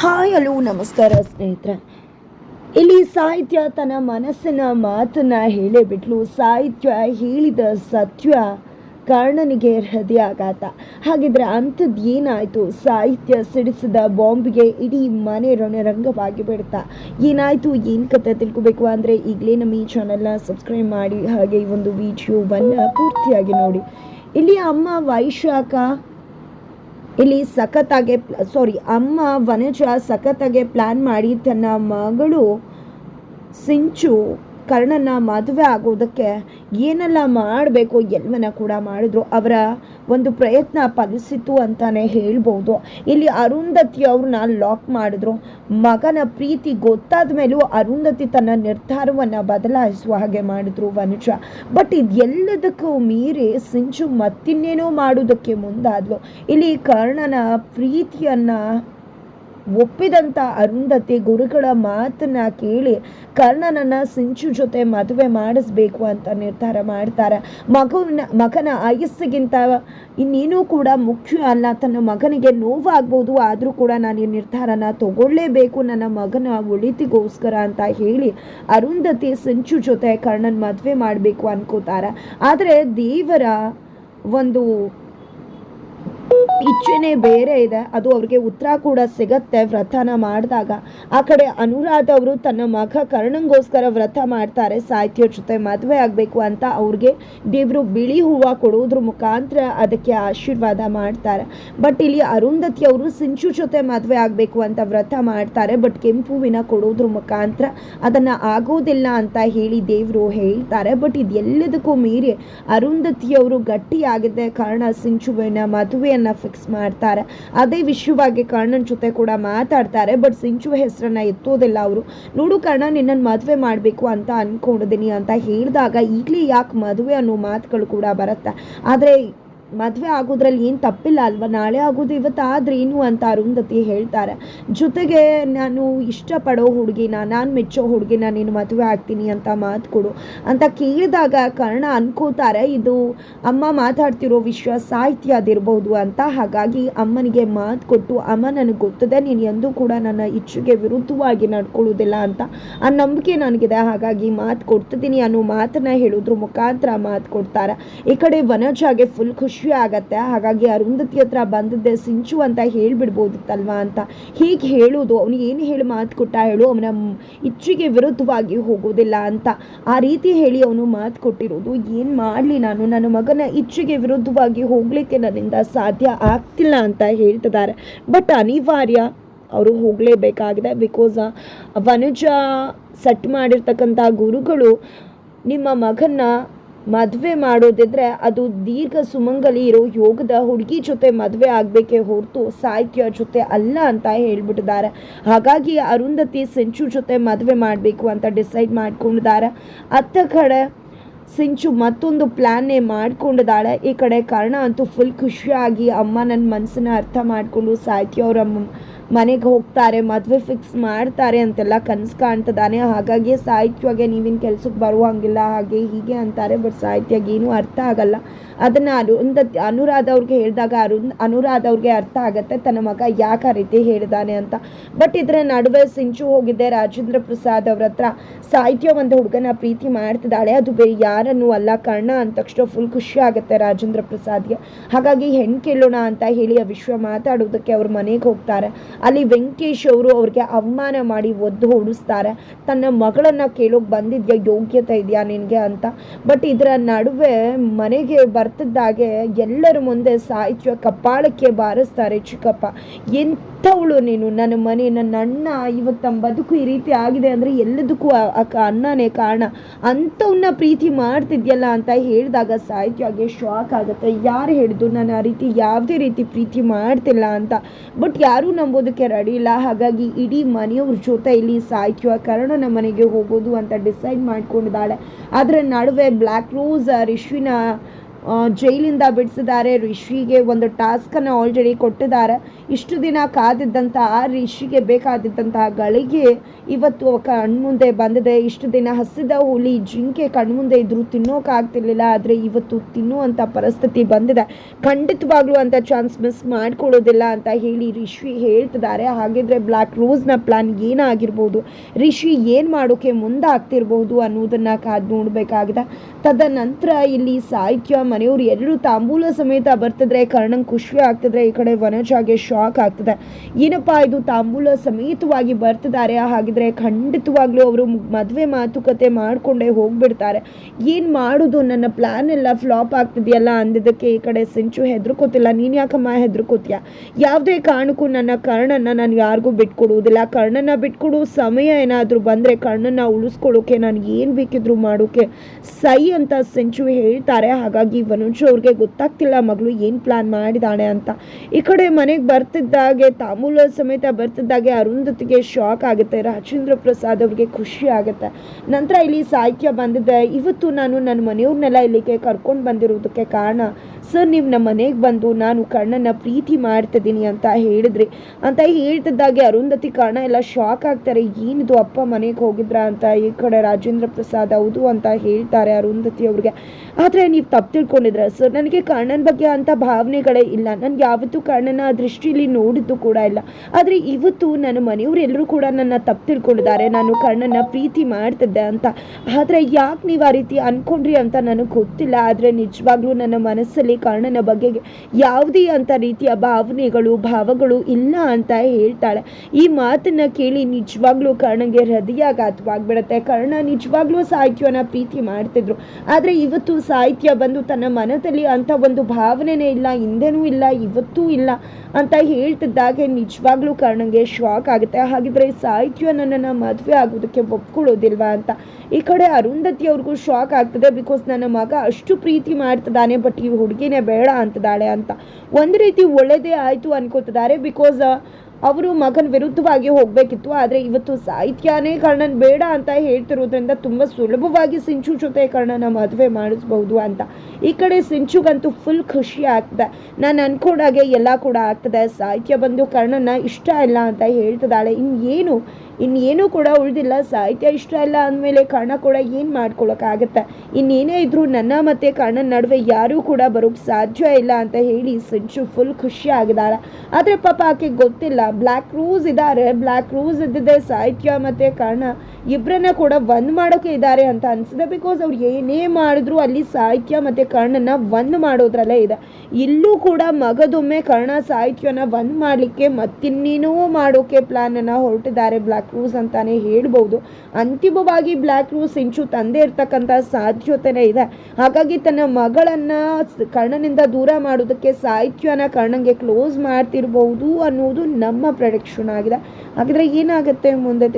Hi, hello, ನಮಸ್ಕಾರ ಸ್ನೇಹಿತರೆ. ಇಲ್ಲಿ ಸಾಹಿತ್ಯ ತನ್ನ ಮನಸ್ಸಿನ ಮಾತನ್ನ ಹೇಳೇ ಬಿಟ್ಲು. ಸಾಹಿತ್ಯ ಹೇಳಿದ ಸತ್ಯ ಕರ್ಣನಿಗೆ ಹೃದಯಾಘಾತ. ಹಾಗಿದ್ರೆ ಅಂಥದ್ದು ಏನಾಯಿತು? ಸಾಹಿತ್ಯ ಸಿಡಿಸಿದ ಬಾಂಬ್ಗೆ ಇಡೀ ಮನೆ ರಣರಂಗವಾಗಿ ಬಿಡ್ತಾ. ಏನಾಯಿತು? ಏನು ಕತೆ ತಿಳ್ಕೋಬೇಕು ಅಂದರೆ ಈಗಲೇ ನಮ್ಮ ಈ ಚಾನಲ್ನ ಸಬ್ಸ್ಕ್ರೈಬ್ ಮಾಡಿ. ಹಾಗೆ ಈ ಒಂದು ವಿಡಿಯೋವನ್ನು ಪೂರ್ತಿಯಾಗಿ ನೋಡಿ. ಇಲ್ಲಿ ಅಮ್ಮ ವೈಶಾಖ ಇಲ್ಲಿ ಸಖತ್ತಾಗೆ ಸಾರಿ ಅಮ್ಮ ವನಜ ಸಖತ್ತಾಗೆ ಪ್ಲ್ಯಾನ್ ಮಾಡಿ ತನ್ನ ಮಗಳು ಸಿಂಚು ಕರ್ಣನ ಮದುವೆ ಆಗೋದಕ್ಕೆ ಏನೆಲ್ಲ ಮಾಡಬೇಕು ಎಲ್ಲವನ್ನ ಕೂಡ ಮಾಡಿದ್ರು. ಅವರ ಒಂದು ಪ್ರಯತ್ನ ಫಲಿಸಿತು ಅಂತಾನೆ ಹೇಳ್ಬೋದು. ಇಲ್ಲಿ ಅರುಂಧತಿ ಅವ್ರನ್ನ ಲಾಕ್ ಮಾಡಿದ್ರು. ಮಗನ ಪ್ರೀತಿ ಗೊತ್ತಾದ ಮೇಲೂ ಅರುಂಧತಿ ತನ್ನ ನಿರ್ಧಾರವನ್ನು ಬದಲಾಯಿಸುವ ಹಾಗೆ ಮಾಡಿದ್ರು ವನುಷ ಬಟ್ ಇದೆಲ್ಲದಕ್ಕೂ ಮೀರಿ ಸಿಂಚು ಮತ್ತಿನ್ನೇನೋ ಮಾಡೋದಕ್ಕೆ ಮುಂದಾದ್ಲು. ಇಲ್ಲಿ ಕರ್ಣನ ಪ್ರೀತಿಯನ್ನ ಒಪ್ಪಿದಂಥ ಅರುಂಧತಿ ಗುರುಗಳ ಮಾತನ್ನ ಕೇಳಿ ಕರ್ಣನನ್ನ ಸಿಂಚು ಜೊತೆ ಮದುವೆ ಮಾಡಿಸ್ಬೇಕು ಅಂತ ನಿರ್ಧಾರ ಮಾಡ್ತಾರೆ. ಮಗುವಿನ ಮಗನ ಆಯಸ್ಸಿಗಿಂತ ಇನ್ನೇನೂ ಕೂಡ ಮುಖ್ಯ ಅಲ್ಲ. ತನ್ನ ಮಗನಿಗೆ ನೋವಾಗ್ಬೋದು, ಆದರೂ ಕೂಡ ನಾನು ಈ ನಿರ್ಧಾರನ ತಗೊಳ್ಳೇಬೇಕು. ನನ್ನ ಮಗನ ಒಳಿತಿಗೋಸ್ಕರ ಅಂತ ಹೇಳಿ ಅರುಂಧತಿ ಸಿಂಚು ಜೊತೆ ಕರ್ಣನ್ ಮದುವೆ ಮಾಡಬೇಕು ಅನ್ಕೋತಾರೆ. ಆದರೆ ದೇವರ ಒಂದು ಇಚ್ಛೆನೇ ಬೇರೆ ಇದೆ. ಅದು ಅವ್ರಿಗೆ ಉತ್ತರ ಕೂಡ ಸಿಗತ್ತೆ ವ್ರತನ ಮಾಡಿದಾಗ. ಆ ಕಡೆ ಅನುರಾಧ ಅವರು ತನ್ನ ಮಗ ಕರ್ಣಂಗೋಸ್ಕರ ವ್ರತ ಮಾಡ್ತಾರೆ. ಸಾಹಿತ್ಯ ಜೊತೆ ಮದುವೆ ಆಗಬೇಕು ಅಂತ ಅವ್ರಿಗೆ ದೇವರು ಬಿಳಿ ಹೂವು ಕೊಡೋದ್ರ ಮುಖಾಂತರ ಅದಕ್ಕೆ ಆಶೀರ್ವಾದ ಮಾಡ್ತಾರೆ. ಬಟ್ ಇಲ್ಲಿ ಅರುಂಧತಿ ಅವರು ಸಿಂಚು ಜೊತೆ ಮದುವೆ ಆಗಬೇಕು ಅಂತ ವ್ರತ ಮಾಡ್ತಾರೆ. ಬಟ್ ಕೆಂಪು ಹೂವಿನ ಕೊಡೋದ್ರ ಮುಖಾಂತರ ಅದನ್ನು ಆಗೋದಿಲ್ಲ ಅಂತ ಹೇಳಿ ದೇವರು ಹೇಳ್ತಾರೆ. ಬಟ್ ಇದೆಲ್ಲದಕ್ಕೂ ಮೀರಿ ಅರುಂಧತಿಯವರು ಗಟ್ಟಿಯಾಗಿದ್ದ ಕಾರಣ ಸಿಂಚುವಿನ ಮದುವೆಯನ್ನು ಫಿಕ್ಸ್ ಮಾಡ್ತಾರೆ. ಅದೇ ವಿಷಯವಾಗಿ ಕರ್ಣನ್ ಜೊತೆ ಕೂಡ ಮಾತಾಡ್ತಾರೆ. ಬಟ್ ಸಿಂಚು ಹೆಸರನ್ನ ಎತ್ತೋದಿಲ್ಲ ಅವರು. ನೋಡು ಕರ್ಣ ನಿನ್ನನ್ನು ಮದುವೆ ಮಾಡಬೇಕು ಅಂತ ಅನ್ಕೊಂಡಿದ್ದೀನಿ ಅಂತ ಹೇಳಿದಾಗ ಈಗಲೇ ಯಾಕೆ ಮದುವೆ ಅನ್ನೋ ಮಾತುಗಳು ಕೂಡ ಬರುತ್ತೆ. ಆದರೆ ಮದುವೆ ಆಗೋದ್ರಲ್ಲಿ ಏನು ತಪ್ಪಿಲ್ಲ ಅಲ್ವಾ? ನಾಳೆ ಆಗೋದು ಇವತ್ತು ಆದ್ರೆ ಏನು ಅಂತ ಅರುಂಧತಿ ಹೇಳ್ತಾರೆ. ಜೊತೆಗೆ ನಾನು ಇಷ್ಟಪಡೋ ಹುಡುಗಿನ, ನಾನು ಮೆಚ್ಚೋ ಹುಡುಗಿನ ನೀನು ಮದುವೆ ಆಗ್ತೀನಿ ಅಂತ ಮಾತು ಕೊಡು ಅಂತ ಕೇಳಿದಾಗ ಕರ್ಣ ಅನ್ಕೋತಾರೆ, ಇದು ಅಮ್ಮ ಮಾತಾಡ್ತಿರೋ ವಿಶ್ವ ಸಾಹಿತ್ಯ ಅದಿರ್ಬೋದು ಅಂತ. ಹಾಗಾಗಿ ಅಮ್ಮನಿಗೆ ಮಾತು ಕೊಟ್ಟು ಅಮ್ಮ ನನಗೆ ಗೊತ್ತದೆ, ನೀನು ಎಂದೂ ಕೂಡ ನನ್ನ ಇಚ್ಛೆಗೆ ವಿರುದ್ಧವಾಗಿ ನಡ್ಕೊಳ್ಳೋದಿಲ್ಲ ಅಂತ ಆ ನಂಬಿಕೆ ನನಗಿದೆ. ಹಾಗಾಗಿ ಮಾತು ಕೊಡ್ತಿದ್ದೀನಿ ಅನ್ನೋ ಮಾತನ್ನ ಹೇಳೋದ್ರ ಮುಖಾಂತರ ಮಾತು ಕೊಡ್ತಾರೆ. ಈ ಕಡೆ ವನಜಾಗೆ ಫುಲ್ ಖುಷಿ ಆಗತ್ತೆ. ಹಾಗಾಗಿ ಅರುಂಧತಿ ಹತ್ರ ಬಂದದ್ದೆ, ಸಿಂಚು ಅಂತ ಹೇಳ್ಬಿಡ್ಬೋದಿತ್ತಲ್ವಾ ಅಂತ. ಹೀಗೆ ಹೇಳೋದು, ಅವನಿಗೆ ಏನು ಹೇಳಿ ಮಾತು ಕೊಟ್ಟ ಹೇಳು, ಅವನ ಇಚ್ಛೆಗೆ ವಿರುದ್ಧವಾಗಿ ಹೋಗೋದಿಲ್ಲ ಅಂತ. ಆ ರೀತಿ ಹೇಳಿ ಅವನು ಮಾತು ಕೊಟ್ಟಿರೋದು. ಏನು ಮಾಡಲಿ ನಾನು? ನನ್ನ ಮಗನ ಇಚ್ಛೆಗೆ ವಿರುದ್ಧವಾಗಿ ಹೋಗಲಿಕ್ಕೆ ನನ್ನಿಂದ ಸಾಧ್ಯ ಆಗ್ತಿಲ್ಲ ಅಂತ ಹೇಳ್ತಿದ್ದಾರೆ. ಬಟ್ ಅನಿವಾರ್ಯ, ಅವರು ಹೋಗಲೇಬೇಕಾಗಿದೆ. ಬಿಕಾಸ್ ವನುಜ ಸೆಟ್ ಮಾಡಿರ್ತಕ್ಕಂಥ ಗುರುಗಳು ನಿಮ್ಮ ಮಗನ್ನ ಮದುವೆ ಮಾಡೋದಿದ್ರೆ ಅದು ದೀರ್ಘ ಸುಮಂಗಲಿ ಇರೋ ಯೋಗದ ಹುಡುಗಿ ಜೊತೆ ಮದುವೆ ಆಗಬೇಕೇ ಹೊರತು ಸಾಹಿತ್ಯ ಜೊತೆ ಅಲ್ಲ ಅಂತ ಹೇಳ್ಬಿಟ್ಟಿದ್ದಾರೆ. ಹಾಗಾಗಿ ಅರುಂಧತಿ ಸಿಂಚು ಜೊತೆ ಮದುವೆ ಮಾಡಬೇಕು ಅಂತ ಡಿಸೈಡ್ ಮಾಡ್ಕೊಂಡಿದ್ದಾರೆ. ಅತ್ತ ಕಡೆ ಸಿಂಚು ಮತ್ತೊಂದು ಪ್ಲ್ಯಾನ್ನೇ ಮಾಡ್ಕೊಂಡಿದ್ದಾಳೆ. ಈ ಕಡೆ ಕರ್ಣ ಅಂತೂ ಫುಲ್ ಖುಷಿಯಾಗಿ ಅಮ್ಮ ನನ್ನ ಮನಸ್ಸನ್ನ ಅರ್ಥ ಮಾಡಿಕೊಂಡು ಸಾಹಿತ್ಯ ಅವರ ಮನೆಗೆ ಹೋಗ್ತಾರೆ, ಮದುವೆ ಫಿಕ್ಸ್ ಮಾಡ್ತಾರೆ ಅಂತೆಲ್ಲ ಕನಸು ಕಾಣ್ತದಾನೆ. ಹಾಗಾಗಿ ಸಾಹಿತ್ಯವಾಗೆ ನೀವಿನ ಕೆಲ್ಸಕ್ಕೆ ಬರುವಂಗಿಲ್ಲ ಹಾಗೆ ಹೀಗೆ ಅಂತಾರೆ ಬಟ್ ಸಾಹಿತ್ಯಾಗ ಏನೂ ಅರ್ಥ ಆಗಲ್ಲ. ಅದನ್ನು ಅರುಂಧತಿ ಅನುರಾಧ ಅವ್ರಿಗೆ ಹೇಳಿದಾಗ ಅರುಣ್, ಅನುರಾಧ ಅವ್ರಿಗೆ ಅರ್ಥ ಆಗುತ್ತೆ, ತನ್ನ ಮಗ ಯಾಕೆ ಆ ರೀತಿ ಹೇಳಿದಾನೆ ಅಂತ. ಬಟ್ ಇದರ ನಡುವೆ ಸಿಂಚು ಹೋಗಿದ್ದೆ, ರಾಜೇಂದ್ರ ಪ್ರಸಾದ್ ಅವ್ರ ಹತ್ರ. ಸಾಹಿತ್ಯ ಒಂದು ಹುಡುಗನ ಪ್ರೀತಿ ಮಾಡ್ತಿದ್ದಾಳೆ, ಅದು ಬೇರೆ ಯಾರನ್ನು ಅಲ್ಲ ಕರ್ಣ ಅಂದ ತಕ್ಷಣ ಫುಲ್ ಖುಷಿ ಆಗುತ್ತೆ ರಾಜೇಂದ್ರ ಪ್ರಸಾದ್ಗೆ. ಹಾಗಾಗಿ ಹೆಣ್ಣು ಕೇಳೋಣ ಅಂತ ಹೇಳಿ ಆ ವಿಶ್ವ ಮಾತಾಡೋದಕ್ಕೆ ಅವ್ರ ಮನೆಗೆ ಹೋಗ್ತಾರೆ. ಅಲ್ಲಿ ವೆಂಕಟೇಶ್ ಅವರು ಅವ್ರಿಗೆ ಅವಮಾನ ಮಾಡಿ ಒದ್ದು ಓಡಿಸ್ತಾರೆ ತನ್ನ ಮಗಳನ್ನು ಕೇಳೋಕೆ ಬಂದಿದ್ಯಾ? ಯೋಗ್ಯತೆ ಇದೆಯಾ ನಿನಗೆ ಅಂತ. ಬಟ್ ಇದರ ನಡುವೆ ಮನೆಗೆ ಬರ್ತಿದ್ದಾಗೆ ಎಲ್ಲರ ಮುಂದೆ ಸಾಹಿತ್ಯ ಕಪಾಳಕ್ಕೆ ಬಾರಿಸ್ತಾರೆ ಚಿಕ್ಕಪ್ಪ. ಎಂಥವಳು ನೀನು, ನನ್ನ ಮನೆ, ನನ್ನ ಅಣ್ಣ, ಇವತ್ತು ನಮ್ಮ ಬದುಕು ಈ ರೀತಿ ಆಗಿದೆ ಅಂದರೆ ಎಲ್ಲದಕ್ಕೂ ಅಣ್ಣನೇ ಕಾರಣ. ಅಂಥವನ್ನ ಪ್ರೀತಿ ಮಾಡ್ತಿದ್ಯಲ್ಲ ಅಂತ ಹೇಳಿದಾಗ ಸಾಹಿತ್ಯವಾಗಿ ಶಾಕ್ ಆಗುತ್ತೆ. ಯಾರು ಹೇಳಿದ್ದು? ನಾನು ಆ ರೀತಿ ಯಾವುದೇ ರೀತಿ ಪ್ರೀತಿ ಮಾಡ್ತಿಲ್ಲ ಅಂತ. ಬಟ್ ಯಾರೂ ನಂಬೋದಕ್ಕೆ ರೆಡಿ ಇಲ್ಲ. ಹಾಗಾಗಿ ಇಡೀ ಮನೆಯವ್ರ ಜೊತೆ ಇಲ್ಲಿ ಸಾಹಿತ್ಯ ನಮ್ಮ ಮನೆಗೆ ಹೋಗೋದು ಅಂತ ಡಿಸೈಡ್ ಮಾಡ್ಕೊಂಡಿದ್ದಾಳೆ. ಅದರ ನಡುವೆ ಬ್ಲ್ಯಾಕ್ ರೋಸ್ ರಿಶ್ವಿನ ಜೈಲಿಂದ ಬಿಡಿಸಿದ್ದಾರೆ. ರಿಷಿಗೆ ಒಂದು ಟಾಸ್ಕನ್ನು ಆಲ್ರೆಡಿ ಕೊಟ್ಟಿದ್ದಾರೆ. ಇಷ್ಟು ದಿನ ಕಾದಿದ್ದಂತಹ, ರಿಷಿಗೆ ಬೇಕಾದಿದ್ದಂತಹ ಗಳಿಗೆ ಇವತ್ತು ಕಣ್ಮುಂದೆ ಬಂದಿದೆ. ಇಷ್ಟು ದಿನ ಹಸಿದ ಹುಲಿ ಜಿಂಕೆ ಕಣ್ಮುಂದೆ ಇದ್ರೂ ತಿನ್ನೋಕ್ಕಾಗ್ತಿರ್ಲಿಲ್ಲ ಆದರೆ ಇವತ್ತು ತಿನ್ನುವಂಥ ಪರಿಸ್ಥಿತಿ ಬಂದಿದೆ. ಖಂಡಿತವಾಗ್ಲೂ ಅಂತ ಚಾನ್ಸ್ ಮಿಸ್ ಮಾಡ್ಕೊಳ್ಳೋದಿಲ್ಲ ಅಂತ ಹೇಳಿ ರಿಷಿ ಹೇಳ್ತಿದ್ದಾರೆ. ಹಾಗಿದ್ರೆ ಬ್ಲ್ಯಾಕ್ ರೋಸ್ನ ಪ್ಲಾನ್ ಏನಾಗಿರ್ಬೋದು? ರಿಷಿ ಏನು ಮಾಡೋಕ್ಕೆ ಮುಂದಾಗ್ತಿರ್ಬೋದು ಅನ್ನೋದನ್ನು ಕಾದು ನೋಡಬೇಕಾಗಿದೆ. ತದನಂತರ ಇಲ್ಲಿ ಸಾಹಿತ್ಯ ಮನೆಯವರು ಎರಡು ತಾಂಬೂಲ ಸಮೇತ ಬರ್ತಿದ್ರೆ ಕರ್ಣಂಗೆ ಖುಷಿ ಆಗ್ತಿದ್ರೆ, ಈ ಕಡೆ ವನಜಾಗೆ ಶಾಕ್ ಆಗ್ತದೆ. ಏನಪ್ಪಾ ಇದು? ತಾಂಬೂಲ ಸಮೇತವಾಗಿ ಬರ್ತಿದ್ದಾರೆ. ಹಾಗಿದ್ರೆ ಖಂಡಿತವಾಗ್ಲೂ ಅವರು ಮದುವೆ ಮಾತುಕತೆ ಮಾಡಿಕೊಂಡೇ ಹೋಗ್ಬಿಡ್ತಾರೆ. ಏನು ಮಾಡೋದು? ನನ್ನ ಪ್ಲಾನ್ ಎಲ್ಲ ಫ್ಲಾಪ್ ಆಗ್ತಿದೆಯಲ್ಲ ಅಂದಿದ್ದಕ್ಕೆ ಈ ಕಡೆ ಸಿಂಚು ಹೆದರ್ಕೋತಿಲ್ಲ. ನೀನು ಯಾಕಮ್ಮ ಹೆದರ್ಕೋತೀಯ? ಯಾವುದೇ ಕಾರಣಕ್ಕೂ ನನ್ನ ಕರ್ಣನ ನಾನು ಯಾರಿಗೂ ಬಿಟ್ಕೊಡುವುದಿಲ್ಲ. ಕರ್ಣನ ಬಿಟ್ಕೊಡೋ, ಸಮಯ ಏನಾದರೂ ಬಂದರೆ ಕರ್ಣನ ಉಳಿಸ್ಕೊಳ್ಳೋಕೆ ನಾನು ಏನು ಬೇಕಿದ್ರು ಮಾಡೋಕೆ ಸೈ ಅಂತ ಸಿಂಚು ಹೇಳ್ತಾರೆ. ಹಾಗಾಗಿ ವನುಜ್ ಅವ್ರಿಗೆ ಗೊತ್ತಾಗ್ತಿಲ್ಲ, ಮಗಳು ಏನು ಪ್ಲಾನ್ ಮಾಡಿದಾಳೆ ಅಂತ. ಈ ಕಡೆ ಮನೆಗೆ ಬರ್ತಿದ್ದಾಗೆ, ತಾಮೂಲ ಸಮೇತ ಬರ್ತಿದ್ದಾಗೆ ಅರುಂಧತಿಗೆ ಶಾಕ್ ಆಗುತ್ತೆ, ರಾಜೇಂದ್ರ ಪ್ರಸಾದ್ ಅವ್ರಿಗೆ ಖುಷಿ ಆಗುತ್ತೆ. ನಂತರ ಇಲ್ಲಿ ಸಾಹಿತ್ಯ ಬಂದಿದೆ. ಇವತ್ತು ನಾನು ನನ್ನ ಮನೆಯವ್ರನ್ನೆಲ್ಲ ಇಲ್ಲಿಗೆ ಕರ್ಕೊಂಡು ಬಂದಿರೋದಕ್ಕೆ ಕಾರಣ, ಸರ್, ನೀವು ನಮ್ಮ ಮನೆಗೆ ಬಂದು ನಾನು ಕಣ್ಣನ್ನು ಪ್ರೀತಿ ಮಾಡ್ತಿದ್ದೀನಿ ಅಂತ ಹೇಳಿದ್ರಿ. ಅಂತ ಹೇಳ್ತಿದ್ದಾಗೆ ಅರುಂಧತಿ ಕಾರಣ ಎಲ್ಲ ಶಾಕ್ ಆಗ್ತಾರೆ. ಏನಿದು ಅಪ್ಪ ಮನೆಗೆ ಹೋಗಿದ್ರ ಅಂತ ಈ ಕಡೆ ರಾಜೇಂದ್ರ ಪ್ರಸಾದ್ ಹೌದು ಅಂತ ಹೇಳ್ತಾರೆ ಅರುಂಧತಿ ಅವ್ರಿಗೆ. ಆದರೆ ನೀವು ತಪ್ಪು ತಿಳ್ಕೊಂಡಿದ್ರೆ, ಸರ್, ನನಗೆ ಕರ್ಣನ ಬಗ್ಗೆ ಅಂತ ಭಾವನೆಗಳೇ ಇಲ್ಲ. ನನಗೆ ಯಾವತ್ತೂ ಕರ್ಣನ ದೃಷ್ಟಿಲಿ ನೋಡಿದ್ದು ಕೂಡ ಇಲ್ಲ. ಆದರೆ ಇವತ್ತು ನನ್ನ ಮನೆಯವರೆಲ್ಲರೂ ಕೂಡ ನನ್ನ ತಪ್ಪು ತಿಳ್ಕೊಂಡಿದ್ದಾರೆ. ನಾನು ಕರ್ಣನ ಪ್ರೀತಿ ಮಾಡ್ತಿದ್ದೆ ಅಂತ. ಆದರೆ ಯಾಕೆ ನೀವು ಆ ರೀತಿ ಅನ್ಕೊಂಡ್ರಿ ಅಂತ ನನಗೆ ಗೊತ್ತಿಲ್ಲ. ಆದರೆ ನಿಜವಾಗ್ಲೂ ನನ್ನ ಮನಸ್ಸಲ್ಲಿ ಕರ್ಣನ ಬಗ್ಗೆ ಯಾವುದೇ ಅಂತ ರೀತಿಯ ಭಾವನೆಗಳು, ಭಾವಗಳು ಇಲ್ಲ ಅಂತ ಹೇಳ್ತಾಳೆ. ಈ ಮಾತನ್ನ ಕೇಳಿ ನಿಜವಾಗ್ಲೂ ಕರ್ಣಗೆ ಹೃದಯಾಘಾತವಾಗ್ಬಿಡುತ್ತೆ. ಕರ್ಣ ನಿಜವಾಗ್ಲೂ ಸಾಹಿತ್ಯನ ಪ್ರೀತಿ ಮಾಡ್ತಿದ್ರು. ಆದರೆ ಇವತ್ತು ಸಾಹಿತ್ಯ ಬಂದು ಮನದಲ್ಲಿ ಅಂಥ ಒಂದು ಭಾವನೆನೇ ಇಲ್ಲ ಹಿಂದೆನೂ ಇಲ್ಲ, ಇವತ್ತೂ ಇಲ್ಲ ಅಂತ ಹೇಳ್ತಿದ್ದಾಗೆ ನಿಜವಾಗ್ಲೂ ಕರ್ಣಂಗೆ ಶಾಕ್ ಆಗುತ್ತೆ. ಹಾಗಿದ್ರೆ ಸಾಹಿತ್ಯ ನನ್ನನ್ನು ಮದುವೆ ಆಗೋದಕ್ಕೆ ಒಪ್ಕೊಳ್ಳೋದಿಲ್ವಾ ಅಂತ. ಈ ಕಡೆ ಅರುಂಧತಿ ಅವ್ರಿಗೂ ಶಾಕ್ ಆಗ್ತದೆ ಬಿಕಾಸ್ ನನ್ನ ಮಗ ಅಷ್ಟು ಪ್ರೀತಿ ಮಾಡ್ತಿದ್ದಾನೆ ಬಟ್ ಈ ಹುಡುಗಿನೇ ಬೇಡ ಅಂತಿದ್ದಾಳೆ ಅಂತ. ಒಂದು ರೀತಿ ಒಳ್ಳೆಯದೇ ಆಯಿತು ಅನ್ಕೋತಿದ್ದಾರೆ ಬಿಕಾಸ್ ಅವರು ಮಗನ ವಿರುದ್ಧವಾಗಿ ಹೋಗಬೇಕಿತ್ತು, ಆದರೆ ಇವತ್ತು ಸಾಹಿತ್ಯನೇ ಕರ್ಣನ್ ಬೇಡ ಅಂತ ಹೇಳ್ತಿರೋದ್ರಿಂದ ತುಂಬ ಸುಲಭವಾಗಿ ಸಿಂಚು ಜೊತೆ ಕರ್ಣನ ಮದುವೆ ಮಾಡಿಸ್ಬಹುದು ಅಂತ. ಈ ಕಡೆ ಸಿಂಚುಗಂತೂ ಫುಲ್ ಖುಷಿ ಆಗ್ತದೆ. ನಾನು ಅನ್ಕೊಂಡಾಗೆ ಎಲ್ಲ ಕೂಡ ಆಗ್ತದೆ. ಸಾಹಿತ್ಯ ಬಂದು ಕರ್ಣನ ಇಷ್ಟ ಇಲ್ಲ ಅಂತ ಹೇಳ್ತಿದ್ದಾಳೆ. ಇನ್ನೇನು ಇನ್ನೇನು ಕೂಡ ಉಳಿದಿಲ್ಲ, ಸಾಹಿತ್ಯ ಇಷ್ಟ ಇಲ್ಲ ಅಂದಮೇಲೆ ಕರ್ಣ ಕೂಡ ಏನು ಮಾಡ್ಕೊಳ್ಳೋಕ್ಕಾಗತ್ತೆ ಇನ್ನೇನೇ ಇದ್ದರೂ ನನ್ನ ಮತ್ತು ಕಣ್ಣನ ನಡುವೆ ಯಾರೂ ಕೂಡ ಬರೋಕ್ಕೆ ಸಾಧ್ಯ ಇಲ್ಲ ಅಂತ ಹೇಳಿ ಸಿಂಚು ಫುಲ್ ಖುಷಿ ಆಗಿದ್ದಾಳೆ ಆದರೆ ಪಾಪ ಆಕೆ ಗೊತ್ತಿಲ್ಲ ಬ್ಲ್ಯಾಕ್ ರೂಸ್ ಇದ್ದಾರೆ ಬ್ಲ್ಯಾಕ್ ರೂಸ್ ಇದ್ದಿದ್ದೆ ಸಾಹಿತ್ಯ ಮತ್ತು ಕರ್ಣ ಇಬ್ಬರನ್ನ ಕೂಡ ಒಂದು ಮಾಡೋಕೆ ಇದ್ದಾರೆ ಅಂತ ಅನಿಸಿದೆ ಬಿಕಾಸ್ ಅವ್ರು ಏನೇ ಮಾಡಿದ್ರು ಅಲ್ಲಿ ಸಾಹಿತ್ಯ ಮತ್ತು ಕರ್ಣನ ಒಂದು ಮಾಡೋದ್ರಲ್ಲೇ ಇದೆ. ಇಲ್ಲೂ ಕೂಡ ಮಗದೊಮ್ಮೆ ಕರ್ಣ ಸಾಹಿತ್ಯನ ಒಂದು ಮಾಡಲಿಕ್ಕೆ ಮತ್ತಿನ್ನೇನೂ ಮಾಡೋಕೆ ಪ್ಲ್ಯಾನನ್ನು ಹೊರಟಿದ್ದಾರೆ ಬ್ಲ್ಯಾಕ್ ರೂಸ್ ಅಂತಾನೆ ಹೇಳ್ಬೋದು. ಅಂತಿಮವಾಗಿ ಬ್ಲ್ಯಾಕ್ ರೂಸ್ ಇಂಚು ತಂದೆ ಇರ್ತಕ್ಕಂಥ ಸಾಧ್ಯತೆನೇ ಇದೆ. ಹಾಗಾಗಿ ತನ್ನ ಮಗಳನ್ನ ಕರ್ಣನಿಂದ ದೂರ ಮಾಡೋದಕ್ಕೆ ಸಾಹಿತ್ಯನ ಕರ್ಣಂಗೆ ಕ್ಲೋಸ್ ಮಾಡ್ತಿರ್ಬಹುದು ಅನ್ನೋದು ನಮ್ಮ ಪ್ರೊಡಕ್ಷನ್ ಆಗಿದೆ. ಹಾಗಿದ್ರೆ ಏನಾಗುತ್ತೆ ಮುಂದೆ